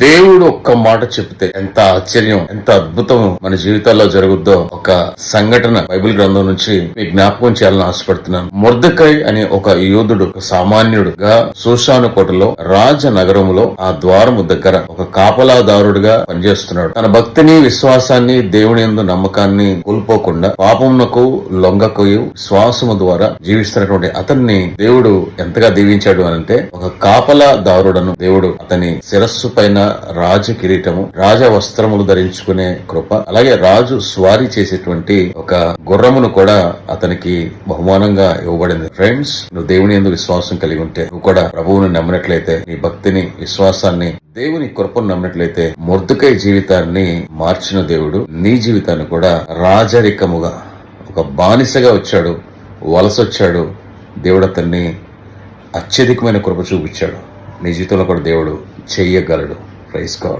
దేవుడు ఒక్క మాట చెప్తే ఎంత ఆశ్చర్యం ఎంత అద్భుతం మన జీవితాల్లో జరుగుద్దో ఒక సంఘటన బైబిల్ గ్రంథం నుంచి మీ జ్ఞాపకం చేయాలని ఆశపడుతున్నాను. మొర్దకై అనే ఒక యోధుడు ఒక సామాన్యుడుగా సూషాను కోటలో రాజనగరములో ఆ ద్వారము దగ్గర ఒక కాపలాదారుడుగా పనిచేస్తున్నాడు. తన భక్తిని విశ్వాసాన్ని దేవుని యందు నమ్మకాన్ని కోల్పోకుండా పాపమునకు లొంగకోయు విశ్వాసము ద్వారా జీవిస్తున్నటువంటి అతన్ని దేవుడు ఎంతగా దీవించాడు అనంటే ఒక కాపలాదారుడను దేవుడు అతని శిరస్సు పైన రాజ కిరీటము రాజ వస్త్రములు ధరించుకునే కృప అలాగే రాజు స్వారీ చేసేటువంటి ఒక గుర్రమును కూడా అతనికి బహుమానంగా ఇవ్వబడింది. ఫ్రెండ్స్ నువ్వు దేవుని ఎందుకు విశ్వాసం కలిగి ఉంటే నువ్వు కూడా ప్రభువుని నమ్మినట్లయితే నీ భక్తిని విశ్వాసాన్ని దేవుని కృపను నమ్మినట్లయితే మొర్దుకై జీవితాన్ని మార్చిన దేవుడు నీ జీవితాన్ని కూడా రాజరికముగా ఒక బానిసగా వచ్చాడు వలసొచ్చాడు దేవుడు అతన్ని అత్యధికమైన కృప చూపించాడు. నీ జీవితంలో కూడా దేవుడు చెయ్యగలడు praise God.